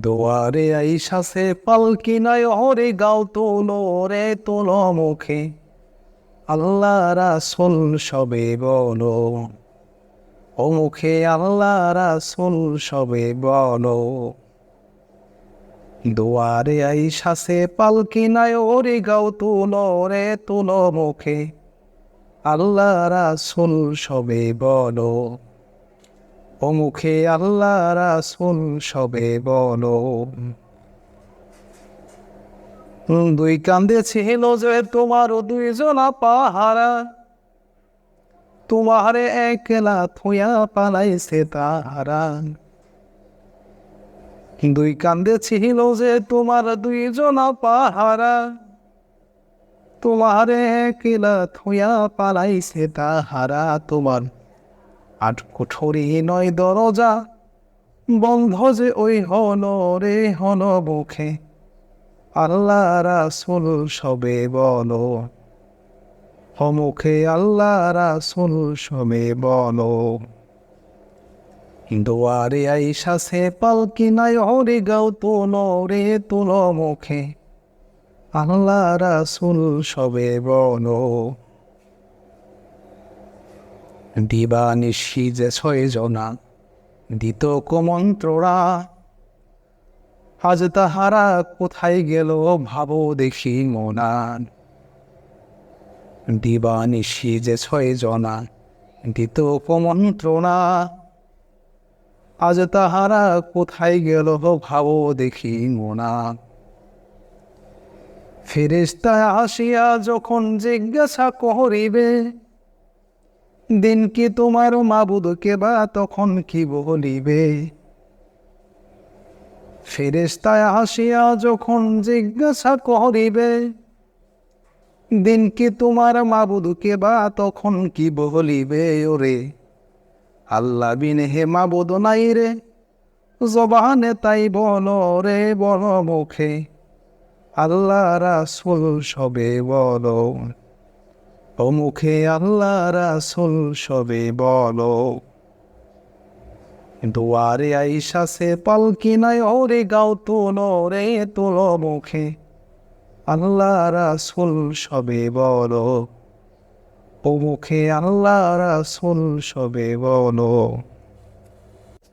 দোয়ারে আইসাসে পালকি নাই হরে গাও তোলো রে তোলো মুখে। আল্লাহ রাসুল সবে বলো। ও মুখে আল্লাহ রাসুল সবে বলো। দুয়ারে আইসাসে পালকি নাই ওরে গাও তুলো রে তুলো মুখে। আল্লাহ রাসুল সবে বলো। ও মুখে আল্লাহ রাসুল সবে বলো। দুই কান্দে ছিল যে তোমার দুইজনা পাহারা তোমারে একলা থুয়া পালাইছে তাহারা। দুই কান্দে ছিল যে তোমার দুইজনা পাহারা তোমারে একলা থুয়া পালাইছে তাহারা। তোমার আট কুঠরি নয় দরজা, বন্ধ যে ওই হল রে হল মুখে। আল্লাহ রাসুল সবে বলো হমুখে আল্লাহ রাসুল সবে বলো। দুয়ারে আইসাসে পালকি নাই হরে গাও তোলো রে তোলো মুখে। আল্লাহ রাসুল সবে বলো। দিবা নিশি যে ছয় জনা দিত কুমন্ত্ররা। আজ তাহারা কোথায় গেল ভাবো দেখি মনান দিবা নিশি যে ছয় জনা দিত কুমন্ত্রণা আজ তাহারা কোথায় গেল ভাবো দেখি মোনা ফেরেস্তায় আসিয়া যখন জিজ্ঞাসা করিবে দিন কি তোমার মাবুদকে বা তখন কি বলিবে? ফেরেস্তায় আসিয়া যখন জিজ্ঞাসা করিবে, দিন কি তোমার মাবুদকে বা তখন কি বলিবে ওরে? আল্লাহ বিনে হে মাবুদ নাই রে, জবানে তাই বল রে বল মুখে। আল্লাহ রাসুল সবে বলো। ও মুখে আল্লাহ রাসুল সবে বলো। দুয়ারে আইসাসে পালকি নাই ওরে গাও তোলো রে তোলো মুখে। আল্লাহ রাসুল সবে বলো। ও মুখে আল্লাহ রাসুল সবে বলো।